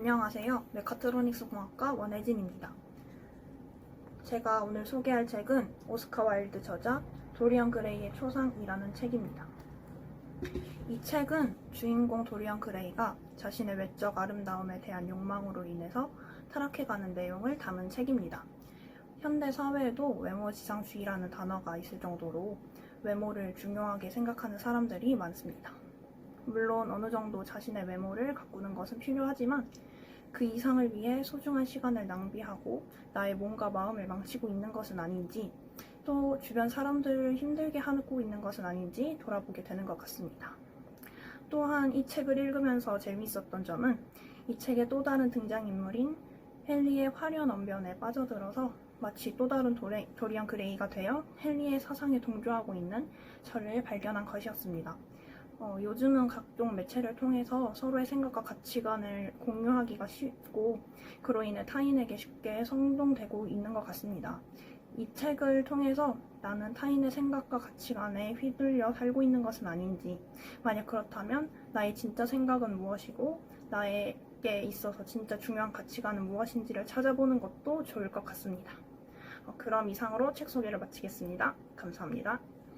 안녕하세요. 메카트로닉스 공학과 원혜진입니다. 제가 오늘 소개할 책은 오스카 와일드 저자 도리언 그레이의 초상이라는 책입니다. 이 책은 주인공 도리언 그레이가 자신의 외적 아름다움에 대한 욕망으로 인해서 타락해가는 내용을 담은 책입니다. 현대 사회에도 외모 지상주의라는 단어가 있을 정도로 외모를 중요하게 생각하는 사람들이 많습니다. 물론 어느 정도 자신의 외모를 가꾸는 것은 필요하지만 그 이상을 위해 소중한 시간을 낭비하고 나의 몸과 마음을 망치고 있는 것은 아닌지 또 주변 사람들을 힘들게 하고 있는 것은 아닌지 돌아보게 되는 것 같습니다. 또한 이 책을 읽으면서 재미있었던 점은 이 책의 또 다른 등장인물인 헨리의 화려한 언변에 빠져들어서 마치 또 다른 도레, 도리안 그레이가 되어 헨리의 사상에 동조하고 있는 저를 발견한 것이었습니다. 어, 요즘은 각종 매체를 통해서 서로의 생각과 가치관을 공유하기가 쉽고 그로 인해 타인에게 쉽게 선동되고 있는 것 같습니다. 이 책을 통해서 나는 타인의 생각과 가치관에 휘둘려 살고 있는 것은 아닌지 만약 그렇다면 나의 진짜 생각은 무엇이고 나에게 있어서 진짜 중요한 가치관은 무엇인지를 찾아보는 것도 좋을 것 같습니다. 어, 그럼 이상으로 책 소개를 마치겠습니다. 감사합니다.